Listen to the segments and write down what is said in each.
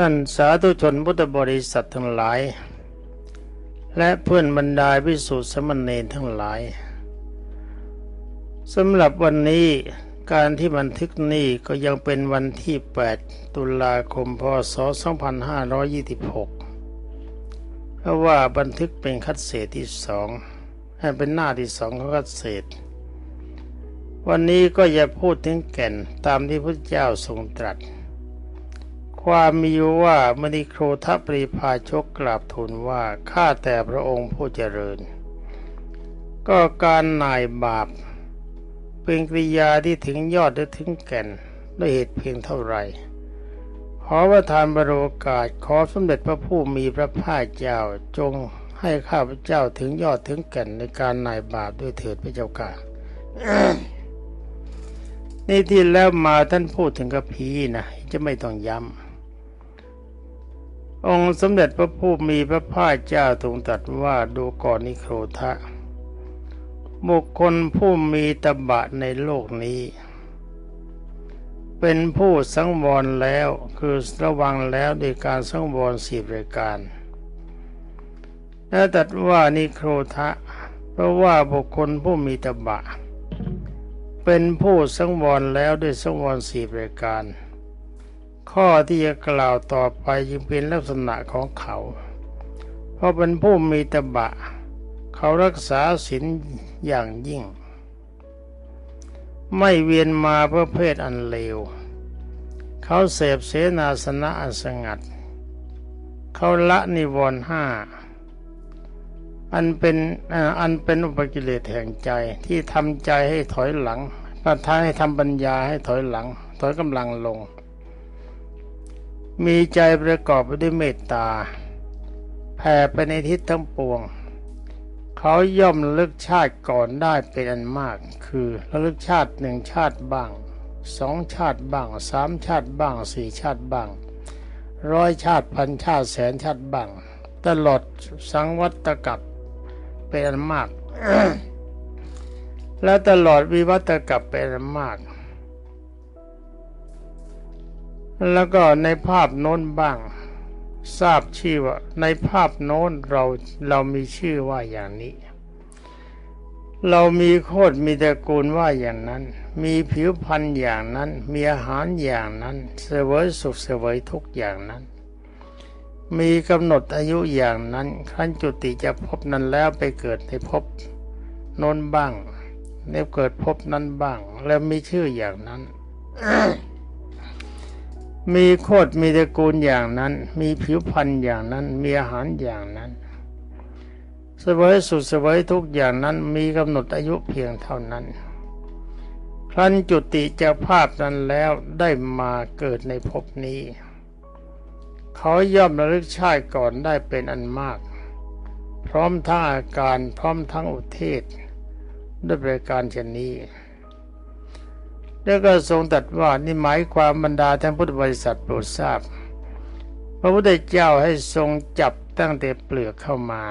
ท่านสาธุชนพุทธบริษัททั้งหลาย และเพื่อนบรรดาพิสุทธิสมณเณรทั้งหลายสำหรับวันนี้การที่บันทึกนี้ก็ยังเป็นวันที่ 8 ตุลาคมพศ 2526 เพราะว่าบันทึกเป็นคัดเศษที่สองให้เป็นหน้าที่สองของคัดเศษ วันนี้ก็อย่าพูดถึงแก่นตามที่พระเจ้าทรงตรัส ความมีว่ามณีโครทปรีพาชกกราบทูลว่าข้าแต่พระองค์ผู้เจริญ ก็การนายบาป เป็นกริยาที่ถึงยอดและถึงแก่นด้วยเหตุเพียงเท่าไหร่ขอประทานบรโอกาสขอสมเด็จพระผู้มีพระภาคเจ้าจงให้ข้าพเจ้าถึงยอดถึงแก่นในการนายบาปด้วยเถิดพระเจ้าค่ะนี่ที่แล้วมาท่านพูดถึงกระพีนะจะไม่ต้องย้ำ องค์สมเด็จพระผู้มีพระภาคเจ้าทรงตรัสว่าดูก่อนนิโครทะบุคคลผู้มีตบะในโลกนี้ เป็นผู้สังวรแล้วคือระวังแล้วโดยการสังวรสี่รายการและตรัสว่านิโครทะ เพราะว่าบุคคลผู้มีตบะ เป็นผู้สังวรแล้วด้วยสังวรสี่รายการ ข้อที่จะกล่าวต่อไปจึงเป็นลักษณะของเขา เพราะเป็นผู้มีตบะ เขารักษาศีลอย่างยิ่ง ไม่เวียนมาเพื่อเพศอันเลว เขาเสพเสนาสนะอันสงัด เขาละนิวรณ์ห้าอันเป็นอันเป็นอุปกิเลสแห่งใจที่ทำใจให้ถอยหลังประทานให้ทำปัญญาให้ถอยหลัง ถอยกำลังลง มีใจประกอบไปด้วยเมตตา แผ่ไปในทิศทั้งปวง เขาย่อมลึกชาติก่อนได้เป็นอันมาก คือระลึกชาติหนึ่งชาติบ้างสองชาติบ้างสามชาติบ้างสี่ชาติบ้างร้อยชาติพันชาติแสนชาติบ้าง ตลอดสังวัตกับเป็นอันมาก และตลอดวิวัตกับเป็นอันมาก แล้วก็ในภาพโน้นบ้าง ทราบชื่อว่าในภาพโน้นเราเรามีชื่อว่าอย่างนี้ เรามีโคตรมีตระกูลว่าอย่างนั้น มีผิวพรรณอย่างนั้น มีอาหารอย่างนั้นเสวยสุขเสวยทุกอย่างนั้น มีกำหนดอายุอย่างนั้นขั้นจุติจะพบนั้นแล้วไปเกิดในภพโน้นบ้างแล้วเกิดภพนั้นบ้าง แล้วมีชื่ออย่างนั้น มีโคตรมีตระกูลอย่างนั้น มีผิวพรรณอย่างนั้น มีอาหารอย่างนั้นเสวยสุดเสวยทุกอย่างนั้นมีกำหนดอายุเพียงเท่านั้น ครั้นจุติจากภาพนั้นแล้วได้มาเกิดในภพนี้ เขาย่อมระลึกชาติก่อนได้เป็นอันมาก พร้อมทั้งอาการพร้อมทั้งอุเทศ ด้วยประการเช่นนี้ แล้วก็ทรงตรัสว่านี่หมายความบรรดาท่านพุทธบริษัทโปรดทราบ พระพุทธเจ้าให้ทรงจับตั้งแต่เปลือกเข้ามา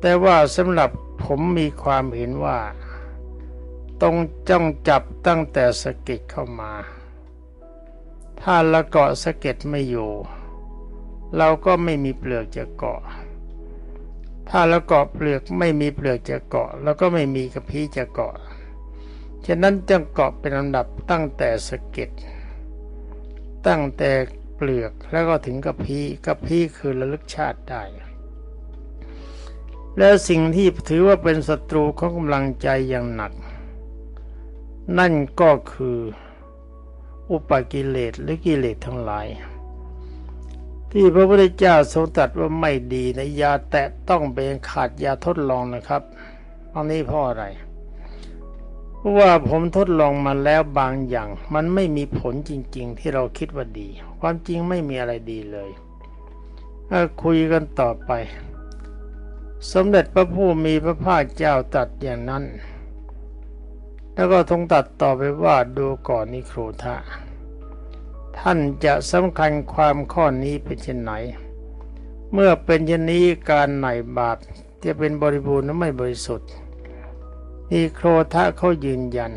แต่ว่าสำหรับผมมีความเห็นว่า ต้องจ้องจับตั้งแต่สะเก็ดเข้ามา ถ้าละเกาะสะเก็ดไม่อยู่ เราก็ไม่มีเปลือกจะเกาะ ถ้าละเกาะเปลือกไม่มีเปลือกจะเกาะ แล้วก็ไม่มีกระพี้จะเกาะ ฉะนั้นจึงเกาะเป็นลำดับตั้งแต่สะเก็ดตั้งแต่เปลือกแล้วก็ถึงกระพี้กระพี้คือระลึกชาติได้ และสิ่งที่ถือว่าเป็นศัตรูของกำลังใจอย่างหนัก นั่นก็คืออุปกิเลสหรือกิเลสทั้งหลาย ที่พระพุทธเจ้าทรงตรัสว่าไม่ดีนะยาแตะต้องเป็นขาดยาทดลองนะครับตอนนี้เพราะอะไรเว่าผมทดลองมาแล้วบางอย่าง มันไม่มีผลจริง ๆ ที่เราคิดว่าดี ความจริงไม่มีอะไรดีเลยคุยกันต่อไป สมเด็จพระผู้มีพระภาคเจ้าตรัสอย่างนั้น แล้วก็ทรงตัดต่อไปว่าดูก่อนนิโครธะท่านจะสำคัญความข้อนี้เป็นเช่นไหน เมื่อเป็นเช่นนี้การไหนบาปจะเป็นบริบูรณ์หรือไม่บริสุทธิ์ นิโครธะเขายืนยัน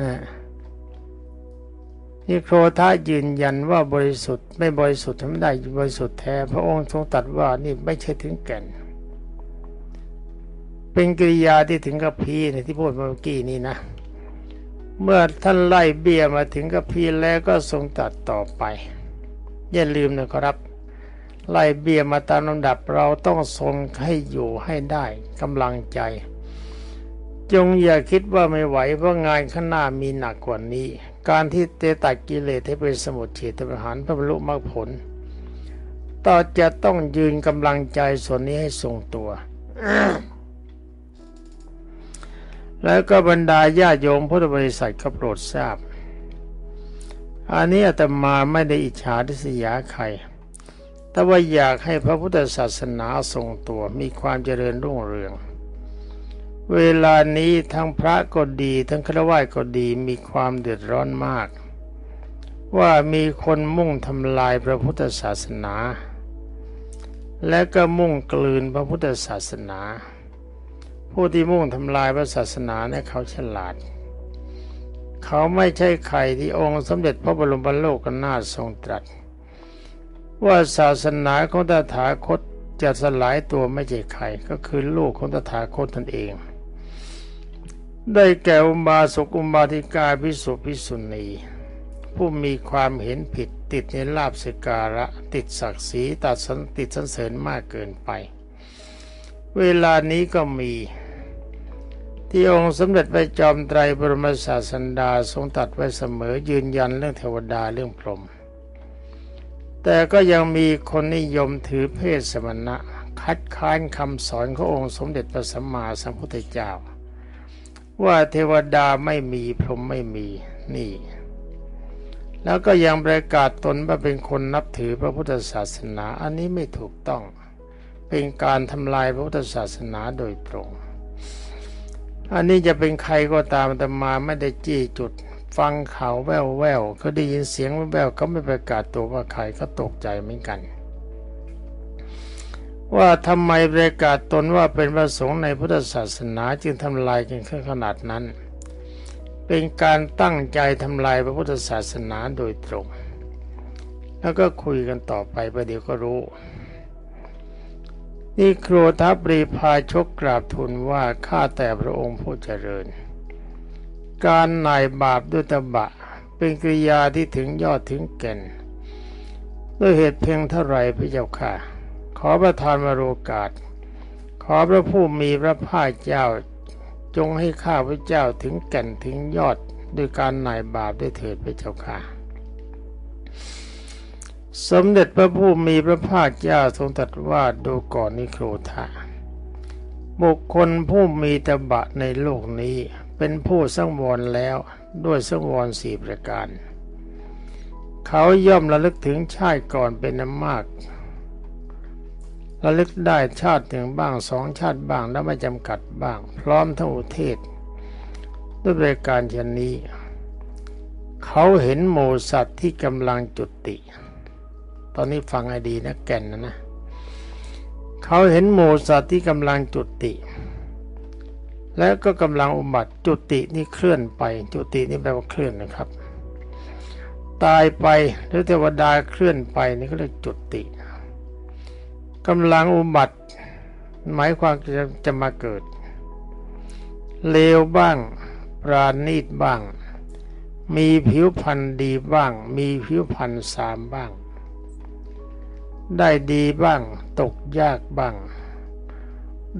นะนินิโครธายืนยันว่าบริสุทธิ์ไม่บริสุทธิ์ทำไม่ได้บริสุทธิ์แท้ พระองค์ทรงตัดว่านี่ไม่ใช่ถึงแก่น เป็นกิริยาที่ถึงกับพีในที่พูดเมื่อกี้นี้นะ เมื่อท่านไล่เบี้ยมาถึงกับพีแล้วก็ทรงตัดต่อไปอย่าลืมนะครับไล่เบี้ยมาตามลำดับเราต้องทรงให้อยู่ให้ได้กำลังใจ จงอย่าคิดว่าไม่ไหวเพราะงานข้างหน้ามีหนักกว่านี้ การที่เตตัดกิเลสให้เป็นสมุทเฉทประหารพระบรรลุมรรคผล ต่อจะต้องยืนกำลังใจส่วนนี้ให้ทรงตัว แล้วก็บรรดาญาโยมพุทธบริษัทก็โปรดทราบ อันนี้อาตมาไม่ได้อิจฉาทิษยาใคร แต่ว่าอยากให้พระพุทธศาสนาทรงตัวมีความเจริญรุ่งเรือง เวลานี้ทั้งพระก็ดี ทั้งฆราวาสก็ดีมีความเดือดร้อนมาก ว่ามีคนมุ่งทำลายพระพุทธศาสนา และก็มุ่งกลืนพระพุทธศาสนา ผู้ที่มุ่งทำลายพระศาสนาเนี่ยเขาฉลาด เขาไม่ใช่ใครที่องค์สมเด็จพระบรมโลกนาถทรงตรัส ว่าศาสนาของตถาคตจะสลายตัวไม่ใช่ใครก็คือลูกของตถาคตตนเอง ได้แก่อุบาสกอุบาสิกาพิสุพิสุณี ผู้มีความเห็นผิดติดในลาบสการะ ติดศักดิ์ศรีตัดสันติดสันเสริญมากเกินไป เวลานี้ก็มี ที่องค์สมเด็จพระจอมไตรบรมศาสันดาทรงตัดไว้เสมอยืนยันเรื่องเทวดาเรื่องพรหมแต่ก็ยังมีคนนิยมถือเพศสมณะ คัดค้านคำสอนขององค์สมเด็จพระสัมมาสัมพุทธเจ้า ว่าเทวดาไม่มีพรหมไม่มีนี่ แล้วก็ยังประกาศตนว่าเป็นคนนับถือพระพุทธศาสนา อันนี้ไม่ถูกต้อง เป็นการทำลายพระพุทธศาสนาโดยตรง อันนี้จะเป็นใครก็ตามแต่มาไม่ได้จี้จุด ฟังข่าวแววแววเขาได้ยินเสียงแววแววเขาไม่ประกาศตัวว่าใครก็ตกใจเหมือนกัน ว่าทำไมประกาศตนว่าเป็นพระสงฆ์ในพุทธศาสนาจึงทำลายกันขนาดนั้น เป็นการตั้งใจทำลายพระพุทธศาสนาโดยตรง แล้วก็คุยกันต่อไปประเดี๋ยวก็รู้ นี่ครัวทัพรีพาชกกราบทูลว่าข้าแต่พระองค์ผู้เจริญ การนายบาปด้วยตบะ เป็นกริยาที่ถึงยอดถึงแก่น ด้วยเหตุเพียงเท่าไรพระเจ้าค่ะ ขอประทานวโรกาส ขอพระผู้มีพระภาคเจ้า จงให้ข้าพระเจ้าถึงแก่นถึงยอดด้วยการนายบาปได้เถิดพระเจ้าค่ะ สมเด็จพระผู้มีพระภาคเจ้าทรงตรัสว่าดูก่อนนิโครธาบุคคลผู้มีตบะในโลกนี้เป็นผู้สังวรแล้วด้วยสังวรสี่ประการ เขาย่อมระลึกถึงชาติก่อนเป็นอันมาก ระลึกได้ชาติหนึ่งบ้างสองชาติบ้างและไม่จำกัดบ้าง พร้อมทั้งอุเทศ ด้วยประการเช่นนี้ เขาเห็นหมูสัตว์ที่กำลังจุติ ตอนนี้ฟังให้ดีนะแก่นนะนะ เขาเห็นหมูสัตว์ที่กำลังจุติ และก็กำลังอุบัติจุตินี่เคลื่อนไป จุตินี่แปลว่าเคลื่อนนะครับ ตายไปหรือเทวดาเคลื่อนไปนี่ก็เรียกจุติ กำลังอุบัติ หมายความจะจะมาเกิด เลวบ้าง ปราณีตบ้าง มีผิวพรรณดีบ้าง มีผิวพรรณสามบ้าง ได้ดีบ้าง ตกยากบ้าง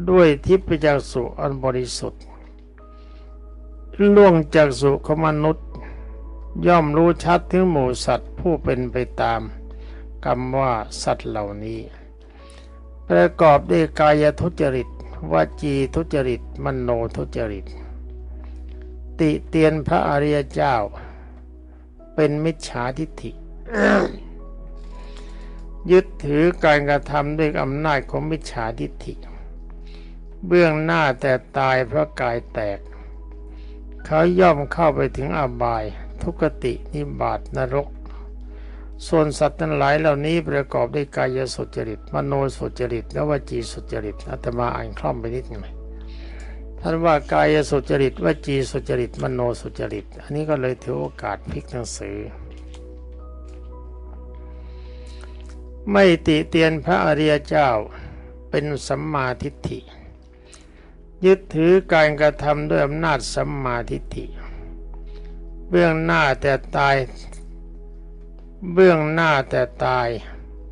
ด้วยทิพยจักสุอันบริสุทธิ์ ล่วงจากสุขมนุษย์ ย่อมรู้ชัดถึงหมู่สัตว์ผู้เป็นไปตามกรรมว่าสัตว์เหล่านี้ ประกอบด้วยกายทุจริตวจีทุจริต มโนทุจริต ติเตียนพระอริยเจ้า เป็นมิจฉาทิฏฐิ ยึดถือการกระทำด้วยอำนาจของมิจฉาทิฏฐิ เบื้องหน้าแต่ตายเพราะกายแตก เขาย่อมเข้าไปถึงอบาย ทุกตินิบาตนรก ส่วนสัตว์ทั้งหลายเหล่านี้ประกอบด้วยกายสุจริต มโนสุจริต และวจีสุจริตอาตมาอ่านคล่อมไปนิดหน่อยท่านว่ากายสุจริตวจีสุจริต มโนสุจริต อันนี้ก็เลยถือโอกาสพลิกหนังสือ ไม่ติเตียนพระอริยเจ้าเป็นสัมมาทิฏฐิ ยึดถือการกระทำด้วยอำนาจสัมมาทิฏฐิ เบื้องหน้าแต่ตาย เบื้องหน้าแต่ตาย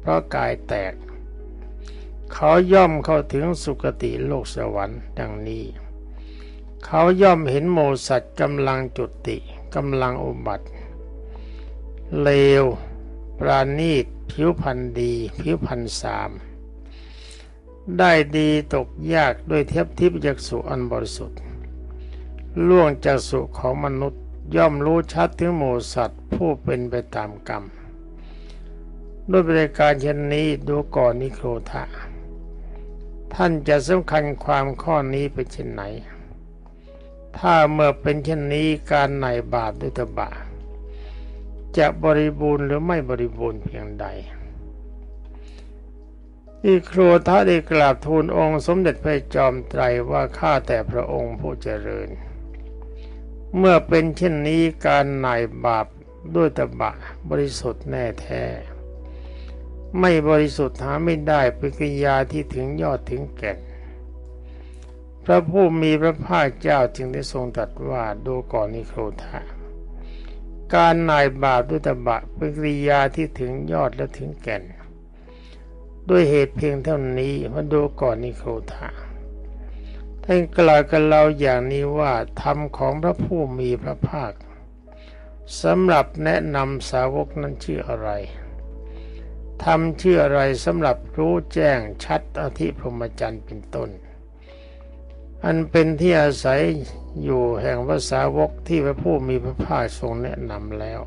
เพราะกายแตก เขาย่อมเข้าถึงสุคติโลกสวรรค์ดังนี้ เขาย่อมเห็นโมสัตว์กำลังจุติกำลังอุบัติ เลว ปราณีต ผิวพันธ์ดี ผิวพันธ์สาม ได้ดีตกยากด้วยเทียบทิพยักษุอันบริสุทธิ์ ล่วงจากสุของมนุษย์ย่อมรู้ชัดถึงโมสัตว์ผู้เป็นไปตามกรรม ด้วยบริการเช่นนี้ดูก่อนนิโครธะท่านจะสำคัญความข้อนี้เป็นเช่นไหน ถ้าเมื่อเป็นเช่นนี้การไหนบาปด้วยตบะ จะบริบูรณ์หรือไม่บริบูรณ์เพียงใดที่ครัวทะได้กราบทูลองค์สมเด็จพระจอมไตรว่าข้าแต่พระองค์ผู้เจริญ เมื่อเป็นเช่นนี้การไหนบาปด้วยตบะบริสุทธิ์แน่แท้ ไม่บริสุทธิ์หาไม่ได้เป็นกิริยาที่ถึงยอดถึงแก่น พระผู้มีพระภาคเจ้าจึงได้ทรงตรัสว่าดูก่อนนิโครธะการนายบาปด้วยตบะเป็นกิริยาที่ถึงยอดและถึงแก่น ด้วยเหตุเพียงเท่านี้มาดูก่อนนิโครธะท่านกล่าวกับเราอย่างนี้ว่าธรรมของพระผู้มีพระภาคสำหรับแนะนำสาวกนั้นชื่ออะไร ทำชื่ออะไรสำหรับรู้แจ้งชัดอธิพรหมจรรย์เป็นต้น อันเป็นที่อาศัยอยู่แห่งภาษาวกที่พระผู้มีพระภาคทรงแนะนำแล้ว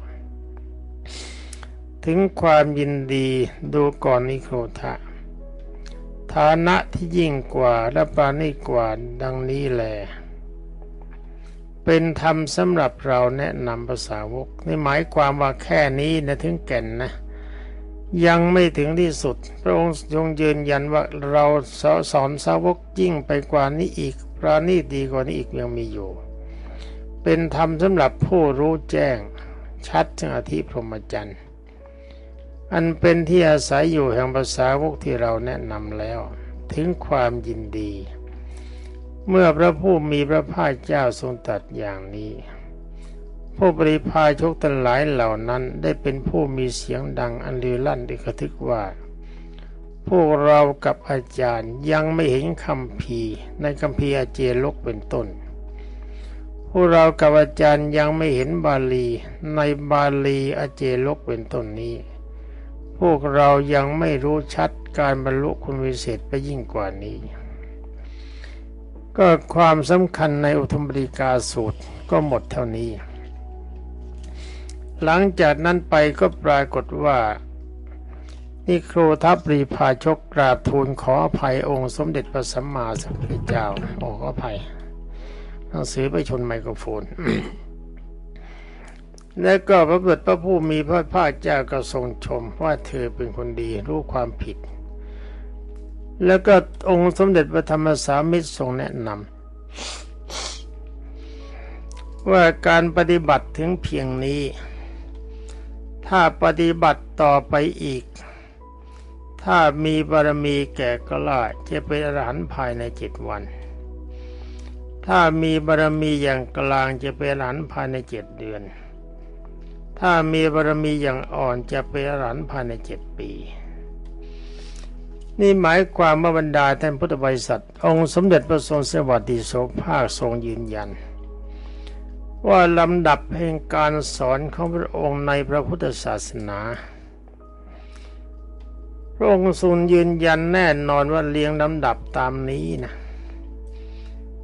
ถึงความยินดีดูก่อนนิโครธะ ฐานะที่ยิ่งกว่าและปราณีกว่าดังนี้แลเป็นธรรมสำหรับเราแนะนำภาษาวกในหมายความว่าแค่นี้นะถึงแก่นนะ ยังไม่ถึงที่สุด พระองค์ทรงยืนยันว่าเราสอนสาวกยิ่งไปกว่านี้อีกปราณีดีกว่านี้อีกยังมีอยู่ เป็นธรรมสำหรับผู้รู้แจ้ง ชัดถึงอธิพรหมจรรย์ อันเป็นที่อาศัยอยู่แห่งภาษาวกที่เราแนะนำแล้ว ถึงความยินดี เมื่อพระผู้มีพระภาคเจ้าทรงตรัสอย่างนี้ ผู้ปริพายชกทั้งหลายเหล่านั้นได้เป็นผู้มีเสียงดังอันลือลั่นได้กระทึกว่า พวกเรากับอาจารย์ยังไม่เห็นคำพีในคำพีอาเจลกเป็นต้น พวกเรากับอาจารย์ยังไม่เห็นบาลีในบาลีอาเจลกเป็นต้นนี้ พวกเรายังไม่รู้ชัดการบรรลุคุณวิเศษไปยิ่งกว่านี้ ก็ความสำคัญในอุทมบริกาสูตรก็หมดเท่านี้ หลังจากนั้นไปก็ปรากฏว่า นิโครทัพรีพาชกกราบทูลขออภัยองค์สมเด็จพระสัมมาสัมพุทธเจ้าโอ้ขออภัยหนังสือไปชนไมโครโฟน และก็พระบุตรพระผู้มีพระภาคเจ้าก็ทรงชมว่าเธอเป็นคนดีรู้ความผิด แล้วก็องค์สมเด็จพระธรรมสามิตรทรงแนะนำว่าการปฏิบัติถึงเพียงนี้ ถ้าปฏิบัติต่อไปอีก ถ้ามีบารมีแก่กล้าจะเป็นอรหันต์ภายในเจ็ดวัน ถ้ามีบารมีอย่างกลางจะเป็นอรหันต์ภายในเจ็ดเดือน ถ้ามีบารมีอย่างอ่อนจะเป็นอรหันต์ภายในเจ็ดปี นี่หมายความว่าบรรดาท่านพุทธบริษัท องค์สมเด็จพระทรงสวัสดิโสภาคทรงยืนยัน ว่าลำดับแห่งการสอนของพระองค์ในพระพุทธศาสนา พระองค์ทรงยืนยันแน่นอนว่าเรียงลำดับตามนี้นะ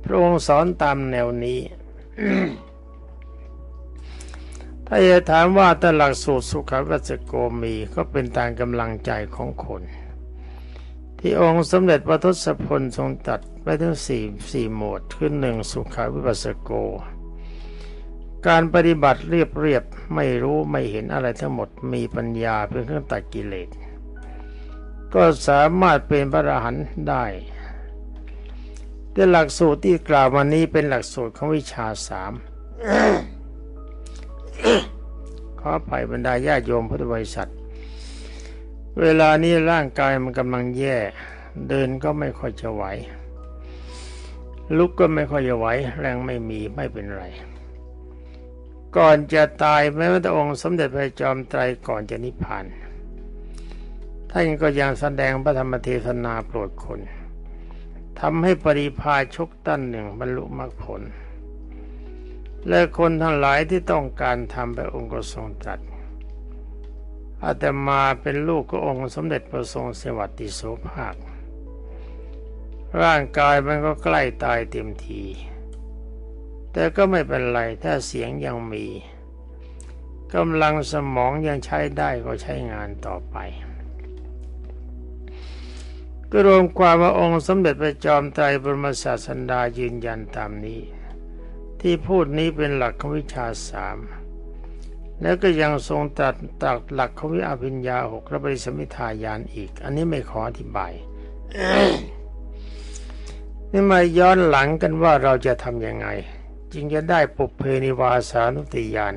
พระองค์สอนตามแนวนี้ ถ้าจะถามว่าตหลักสูตรสุขวัจโกมีก็เป็นตามกำลังใจของคน ที่องค์สมเด็จพระทศพลทรงตัดไว้ทั้งสี่สี่หมวดคือหนึ่งสุขวิปัสสโก การปฏิบัติเรียบเรียบไม่รู้ไม่เห็นอะไรทั้งหมดมีปัญญาเป็นเครื่องตัดกิเลส ก็สามารถเป็นพระอรหันต์ได้แต่หลักสูตรที่กล่าวมานี้เป็นหลักสูตรของวิชาสามขออภัยบรรดาญาโยมพุทธบริษัท เวลานี้ร่างกายมันกำลังแย่ เดินก็ไม่ค่อยจะไหว ลุกก็ไม่ค่อยจะไหว แรงไม่มีไม่เป็นไร ก่อนจะตายแม้ว่าองค์สมเด็จพระจอมไตรก่อนจะนิพพานท่านก็ยังแสดงพระธรรมเทศนาโปรดคนทำให้ปริพาชกตั้นหนึ่งบรรลุมรรคผล และคนทั้งหลายที่ต้องการทำไปองค์ก็ทรงตรัสอาตมาเป็นลูกขององค์สมเด็จพระทรงสวัสดิโสภาค ร่างกายมันก็ใกล้ตายเต็มที แต่ก็ไม่เป็นไรถ้าเสียงยังมีกำลังสมองยังใช้ได้ก็ใช้งานต่อไป ก็รวมความว่าองค์สมเด็จพระจอมไตรบรมศาสันดายืนยันตามนี้ ที่พูดนี้เป็นหลักของวิชาสามแล้วก็ยังทรงตรัสตรัสหลักของวิอภิญญาหกและบริสมิทายานอีก อันนี้ไม่ขออธิบายนี่มาย้อนหลังกันว่าเราจะทำยังไง จึงจะได้ปุเพนิวาสานุติยาน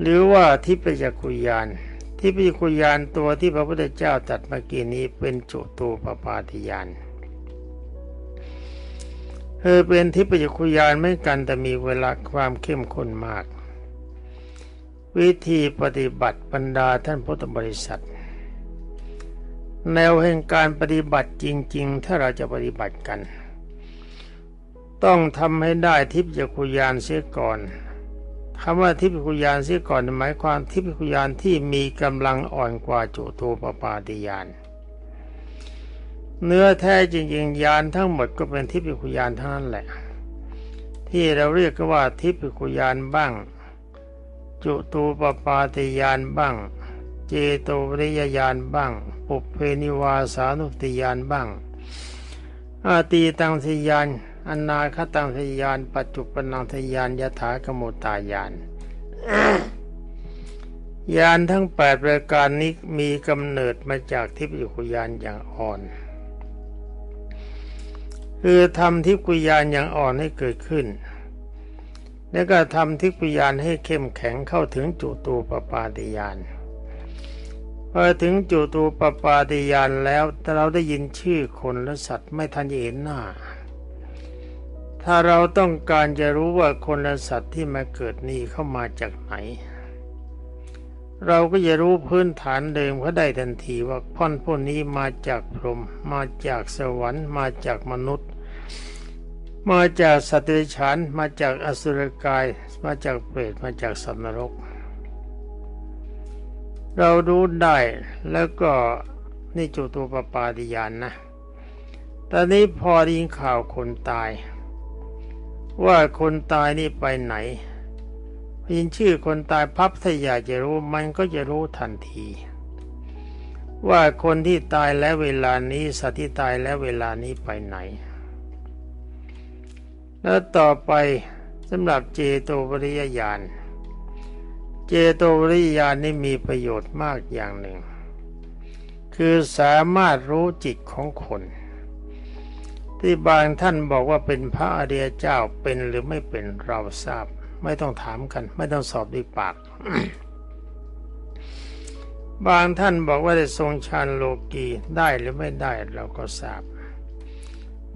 หรือว่าทิพยคุยานทิพยคุยานตัวที่พระพุทธเจ้าตรัสเมื่อกี้นี้เป็นจุตูปปาติยานเธอเป็นทิพยคุยานไม่กันแต่มีเวลาความเข้มข้นมาก วิธีปฏิบัติบรรดาท่านพุทธบริษัท แนวแห่งการปฏิบัติจริง ๆ ถ้าเราจะปฏิบัติกัน ต้องทำให้ได้ทิพยคุยานเสียก่อนคำว่าทิพยคุยานเสียก่อนหมายความทิพยคุยานที่มีกำลังอ่อนกว่าจุตูปปาติยาน เนื้อแท้จริงๆยานทั้งหมดก็เป็นทิพยคุยานทั้งนั้นแหละ ที่เราเรียกว่าทิพยคุยานบ้าง จุตูปปาติยานบ้าง เจโตวริยญาณบ้างปุเพนิวาสานุติยานบ้างอาตีตังสยาน อนาคตังสยาน ปัจจุปนังสยานยถากโมตายานยานทั้งแปดประการนี้มีกำเนิดมาจากทิพยคุยานอย่างอ่อน คือทำทิพยานอย่างอ่อนให้เกิดขึ้น แล้วก็ทำทิพยานให้เข้มแข็งเข้าถึงจุตูปปาติยานพอถึงจุตูปปาติยานแล้วถ้าเราได้ยินชื่อคนและสัตว์ไม่ทันจะเห็นหน้า ถ้าเราต้องการจะรู้ว่าคนและสัตว์ที่มาเกิดนี้เข้ามาจากไหน เราก็จะรู้พื้นฐานเดิมเขาได้ทันทีว่าพ่อนพวกนี้มาจากพรหมมาจากสวรรค์ มาจากมนุษย์ มาจากสัตว์เดรัจฉานมาจากอสุรกาย มาจากเปรตมาจากสัตว์นรก เรารู้ได้แล้วก็นี่จุตัวปปาติยานนะตอนนี้พอได้ยินข่าวคนตาย ว่าคนตายนี่ไปไหนยินชื่อคนตายพับถ้าอยากจะรู้มันก็จะรู้ทันที ว่าคนที่ตายแล้วเวลานี้สัตว์ที่ตายแล้วเวลานี้ไปไหน แล้วต่อไปสำหรับเจโตวริยญาณเจโตวริยญาณนี่มีประโยชน์มากอย่างหนึ่ง คือสามารถรู้จิตของคน ที่บางท่านบอกว่าเป็นพระอริยเจ้าเป็นหรือไม่เป็นเราทราบ ไม่ต้องถามกัน ไม่ต้องสอบด้วยปาก บางท่านบอกว่าได้ทรงฌานโลกีได้หรือไม่ได้เราก็ทราบ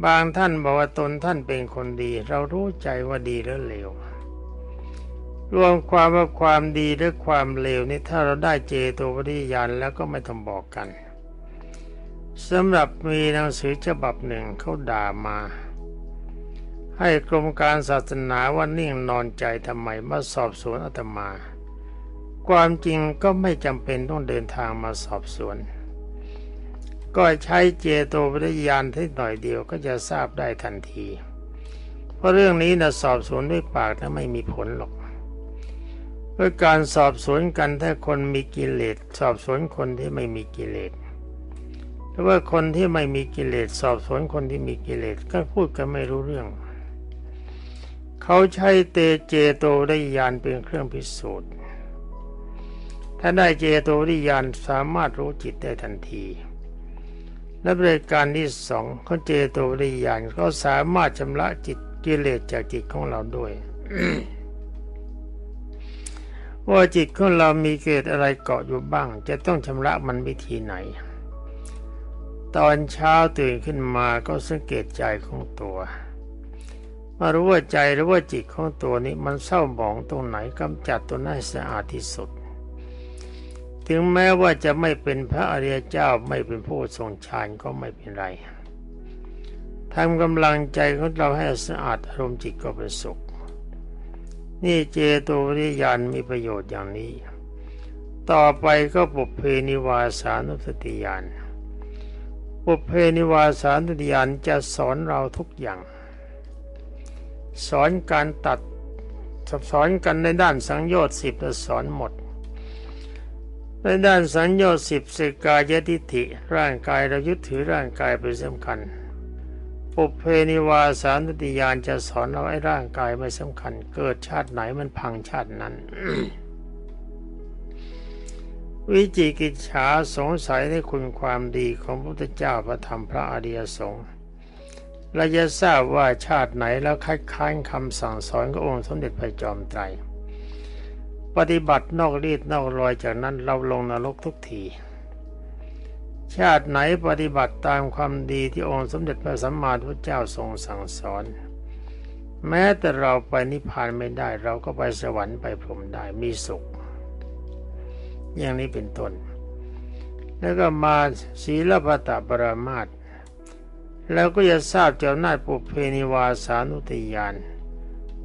บางท่านบอกว่าตนท่านเป็นคนดี เรารู้ใจว่าดีหรือเลวรวมความว่าความดีหรือความเลวนี่ถ้าเราได้เจโตวริยานแล้วก็ไม่ต้องบอกกัน สำหรับมีหนังสือฉบับหนึ่งเขาด่ามา ให้กรมการศาสนาว่านิ่งนอนใจทำไมมาสอบสวนอาตมา ความจริงก็ไม่จำเป็นต้องเดินทางมาสอบสวน ก็ใช้เจโตวิญญาณที่หน่อยเดียวก็จะทราบได้ทันที เพราะเรื่องนี้นะสอบสวนด้วยปากถ้าไม่มีผลหรอกเพื่อการสอบสวนกันถ้าคนมีกิเลสสอบสวนคนที่ไม่มีกิเลส หรือว่าคนที่ไม่มีกิเลสสอบสวนคนที่มีกิเลสก็พูดกันไม่รู้เรื่อง เขาใช้เตเจโตริยานเป็นเครื่องพิสูจน์ ถ้าได้เจโตริยานสามารถรู้จิตได้ทันทีและบริการที่สองเขาเจโตริยานเขาสามารถชำระจิตกิเลสจากจิตของเราด้วยว่าจิตของเรามีเกิดอะไรเกาะอยู่บ้าง จะต้องชำระมันวิธีไหน ตอนเช้าตื่นขึ้นมาก็สังเกตใจของตัวมารู้ว่าใจหรือว่าจิตของตัวนี้มันเศร้าหมองตรงไหนกำจัดตัวนั้นสะอาดที่สุด ถึงแม้ว่าจะไม่เป็นพระอริยเจ้าไม่เป็นผู้ทรงฌานก็ไม่เป็นไรทำกำลังใจของเราให้สะอาดอารมณ์จิตก็เป็นสุข นี่เจโตวิริยานมีประโยชน์อย่างนี้ ต่อไปก็ปุเพนิวาสานุสติญาณ ปุเพนิวาสานติญาณจะสอนเราทุกอย่าง สอนการตัดสอนกันในด้านสังโยชน์สิบสอนหมด ในด้านสังโยชน์สิบสิกายทิฏฐิ ร่างกายเรายึดถือร่างกายเป็นสำคัญปุเพนิวาสานติยานจะสอนเราไอ้ร่างกายไม่สำคัญ เกิดชาติไหนมันพังชาตินั้น วิจิกิจฉาสงสัยในคุณความดีของพระพุทธเจ้าพระธรรมพระอริยสงฆ์เราจะทราบว่าชาติไหนแล้วคัดค้านคำสั่งสอนขององค์สมเด็จพระจอมไตร ปฏิบัตินอกรีดนอกรอยจากนั้นเราลงนรกทุกที ชาติไหนปฏิบัติตามความดีที่องค์สมเด็จพระสัมมาสัมพุทธเจ้าทรงสั่งสอน แม้แต่เราไปนิพพานไม่ได้เราก็ไปสวรรค์ไปพรหมได้มีสุข อย่างนี้เป็นต้นแล้วก็มาศีลปตปรามาตแล้วก็จะทราบจากอำนาปุเพนิวาสานุติยาน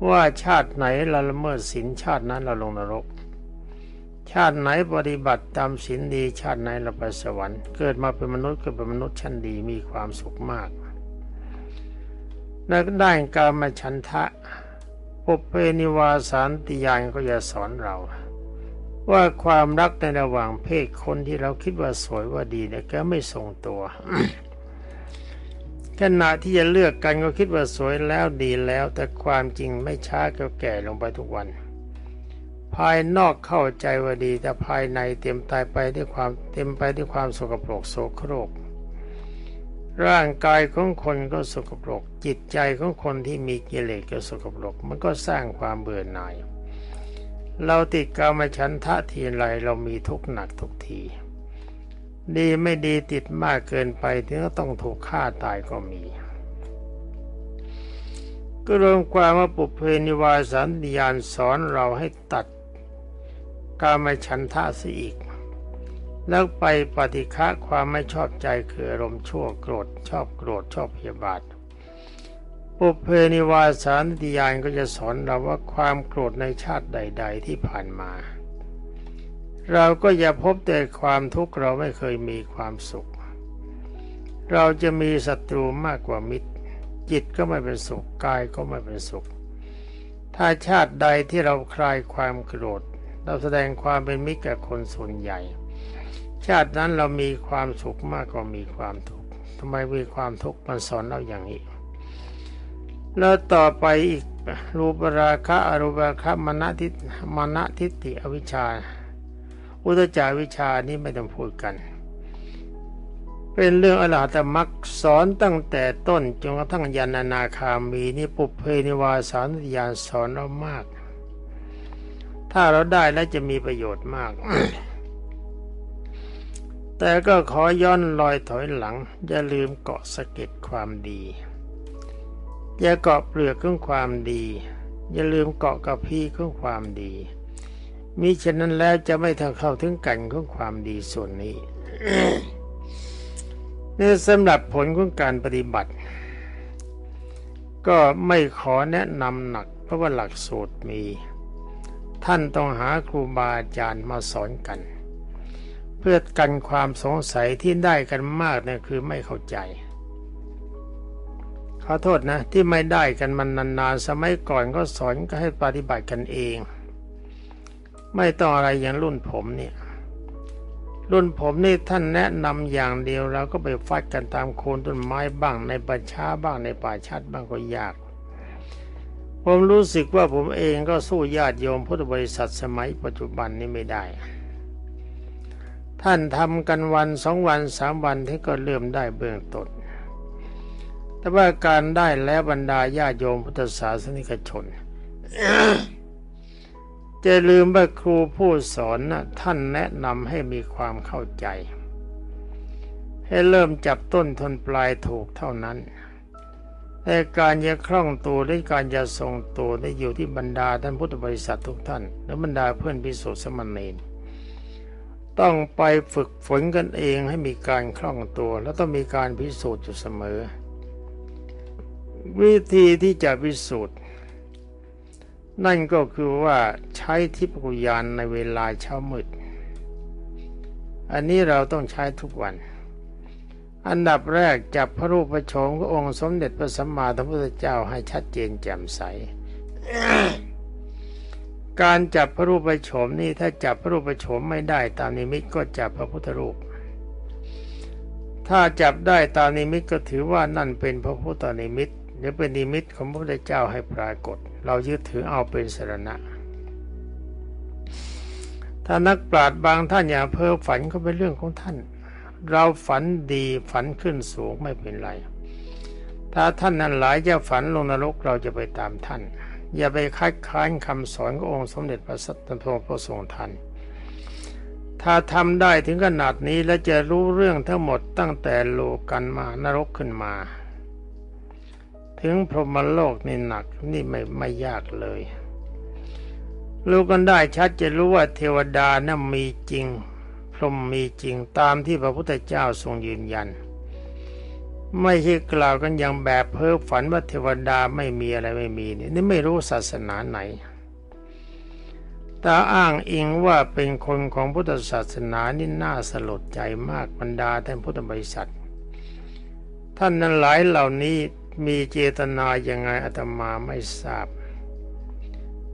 ว่าชาติไหนเราละเมิดศีลชาตินั้นเราลงนรก ชาติไหนปฏิบัติตามศีลดี ชาติไหนเราไปสวรรค์เกิดมาเป็นมนุษย์ก็เป็นมนุษย์ชั้นดีมีความสุขมากแล้วได้านการมาฉันทะปุเพนิวาสานติยานก็จะสอนเรา ว่าความรักในระหว่างเพศคนที่เราคิดว่าสวยว่าดีเนี่ยก็ไม่ทรงตัวขณะที่จะเลือกกันก็คิดว่าสวยแล้วดีแล้ว แต่ความจริงไม่ช้าก็แก่ลงไปทุกวัน ภายนอกเข้าใจว่าดี แต่ภายในเต็มตายไปด้วยความเต็มไปด้วยความสกปรกโสโครก ร่างกายของคนก็สกปรก จิตใจของคนที่มีกิเลสก็สกปรก มันก็สร้างความเบื่อหน่าย เราติดกามฉันทะทีไรเรามีทุกข์หนักทุกที ดีไม่ดีติดมากเกินไปถึงก็ต้องถูกฆ่าตายก็มี ก็รวมความว่าปุเพนิวาสันยานสอนเราให้ตัดกามฉันทะเสียอีก แล้วไปปฏิฆะความไม่ชอบใจคืออารมณ์ชั่วโกรธชอบโกรธชอบพยาบาท ปุเพนิวาสานติยานก็จะสอนเราว่าความโกรธในชาติใด ๆ ที่ผ่านมา เราก็อย่าพบแต่ความทุกข์เราไม่เคยมีความสุข เราจะมีศัตรูมากกว่ามิตร จิตก็ไม่เป็นสุขกายก็ไม่เป็นสุข ถ้าชาติใดที่เราคลายความโกรธ เราแสดงความเป็นมิตรกับคนส่วนใหญ่ ชาตินั้นเรามีความสุขมากกว่ามีความทุกข์ทำไมมีความทุกข์มันสอนเราอย่างนี้ แล้วต่อไปอีกรูปราคะอรูปราคะมณทิมณทิฏฐิอวิชชา อุตจาวิชานี่ไม่ต้องพูดกัน เป็นเรื่องอรหัตมรรคสอนตั้งแต่ต้นจนกระทั่งยันอนาคามีนี่ปุเพนิวาสานุญาณสอนเรามาก ถ้าเราได้แล้วจะมีประโยชน์มาก แต่ก็ขอย้อนลอยถอยหลัง อย่าลืมเกาะสะเก็ดความดี อย่าเกาะเปลือกของความดี อย่าลืมเกาะกระพี้ของความดีมิฉะนั้นแล้วจะไม่ทางเข้าถึงกันของความดีส่วนนี้นี่สำหรับผลของการปฏิบัติ ก็ไม่ขอแนะนำหนัก เพราะว่าหลักสูตรมี ท่านต้องหาครูบาอาจารย์มาสอนกัน เพื่อกันความสงสัยที่ได้กันมากเนี่ยคือไม่เข้าใจ ขอโทษนะ ที่ไม่ได้กันมันนานๆสมัยก่อนก็สอนก็ให้ปฏิบัติกันเอง ไม่ต้องอะไรอย่างรุ่นผมเนี่ย รุ่นผมนี่ท่านแนะนำอย่างเดียวเราก็ไปฟัดกันตามโคนต้นไม้บ้างในป่าช้าบ้างในป่าชัดบ้างก็ยาก ผมรู้สึกว่าผมเองก็สู้ญาติโยมพุทธบริษัทสมัยปัจจุบันนี้ไม่ได้ท่านทำกันวันสองวันสามวันที่ก็เริ่มได้เบื้องต้น แต่ว่าการได้แล้วบรรดาญาโยมพุทธศาสนิกชนจะลืมว่าครูผู้สอนนะท่านแนะนำให้มีความเข้าใจ ให้เริ่มจับต้นทนปลายถูกเท่านั้นแต่การจะคล่องตัวและการจะทรงตัวได้อยู่ที่บรรดาท่านพุทธบริษัททุกท่าน และบรรดาเพื่อนพิสุทธิสมณเณรต้องไปฝึกฝนกันเองให้มีการคล่องตัว แล้วต้องมีการพิสูจน์อยู่เสมอ วิธีที่จะพิสูจน์ นั่นก็คือว่าใช้ทิพยาณในเวลาเช้ามืด อันนี้เราต้องใช้ทุกวัน อันดับแรกจับพระรูปพระโฉมขององค์สมเด็จพระสัมมาสัมพุทธเจ้าให้ชัดเจนแจ่มใส การจับพระรูปพระโฉมนี่ถ้าจับพระรูปพระโฉมไม่ได้ตามนิมิตก็จับพระพุทธรูปถ้าจับได้ตามนิมิตก็ถือว่านั่นเป็นพระพุทธนิมิต หรือเป็นนิมิตของพระพุทธเจ้าให้ปรากฏ เรายึดถือเอาเป็นสรณะ ถ้านักปราชญ์บางท่านอย่าเพ้อฝันก็เป็นเรื่องของท่าน เราฝันดีฝันขึ้นสูงไม่เป็นไร ถ้าท่านนั้นหลายจะฝันลงนรกเราจะไปตามท่าน อย่าไปคัดค้านคำสอนขององค์สมเด็จพระสัตตพระทรงทันถ้าทำได้ถึงขนาดนี้และจะรู้เรื่องทั้งหมดตั้งแต่โลกันมานรกขึ้นมา ถึงพรหมโลกนี่หนักนี่ไม่ไม่ยากเลยรู้กันได้ชัดจะรู้ว่าเทวดานั้นมีจริง พรหมมีจริงตามที่พระพุทธเจ้าทรงยืนยัน ไม่ใช่กล่าวกันอย่างแบบเพ้อฝันว่าเทวดาไม่มีอะไรไม่มีนี่นี่ไม่รู้ศาสนาไหนตาอ้างอิงว่าเป็นคนของพุทธศาสนานี่น่าสลดใจมากบรรดาท่านพุทธบริษัท ท่านนั้นหลายเหล่านี้ มีเจตนาอย่างไงอาตมาไม่ทราบ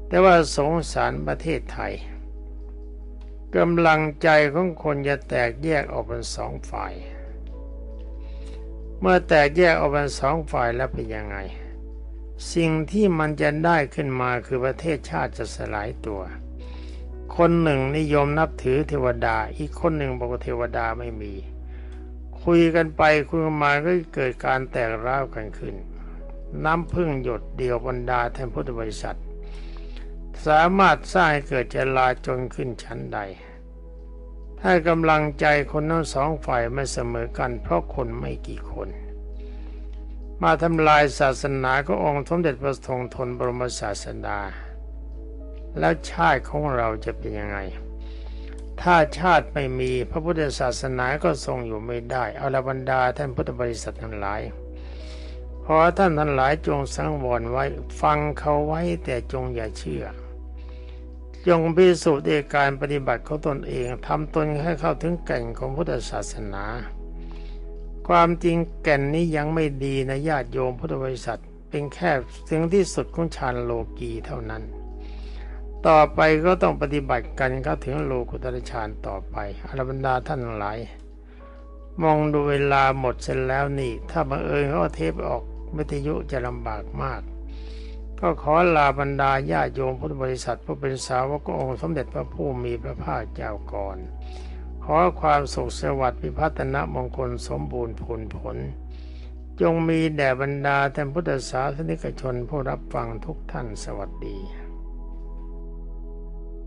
แต่ว่าสงสารประเทศไทยกำลังใจของคนจะแตกแยกออกเป็นสองฝ่าย เมื่อแตกแยกออกเป็นสองฝ่ายแล้วเป็นยังไง สิ่งที่มันจะได้ขึ้นมาคือประเทศชาติจะสลายตัว คนหนึ่งนิยมนับถือเทวดา อีกคนหนึ่งบอกว่าเทวดาไม่มี คุยกันไปคุยกันมาก็เกิดการแตกร้าวกันขึ้น น้ำพึ่งหยดเดียวบรรดาท่านพุทธบริษัท สามารถสร้างให้เกิดเจลาจนขึ้นชั้นใด ถ้ากำลังใจคนทั้งสองฝ่ายไม่เสมอกัน เพราะคนไม่กี่คน มาทำลายศาสนาขององค์สมเด็จพระทรงทนบรมศาสดา แล้วชาติของเราจะเป็นยังไง ถ้าชาติไม่มีพระพุทธศาสนาก็ทรงอยู่ไม่ได้ เอาละบรรดาท่านพุทธบริษัททั้งหลาย ขอท่านทั้งหลายจงสังวรไว้ฟังเขาไว้แต่จงอย่าเชื่อ จงพิสูจน์ด้วยการปฏิบัติของตนเองทำตนให้เข้าถึงแก่นของพุทธศาสนา ความจริงแก่นนี้ยังไม่ดีนะญาติโยมพุทธบริษัท เป็นแค่ถึงที่สุดของฌานโลกีเท่านั้น ต่อไปก็ต้องปฏิบัติกันเข้าถึงโลกุตรฌานต่อไปอรบรรดาท่านทั้งหลาย มองดูเวลาหมดเสร็จแล้วนี่ ถ้าบังเอิญเขาเทปออกวิทยุจะลำบากมาก ก็ขอลาบรรดาญาโยมพุทธบริษัทผู้เป็นสาวกององค์สมเด็จพระผู้มีพระภาคเจ้าก่อน ขอความสุขสวัสดิ์พิพัฒนมงคลสมบูรณ์ผลผล จงมีแด่บรรดาท่านพุทธศาสนิกชนผู้รับฟังทุกท่านสวัสดี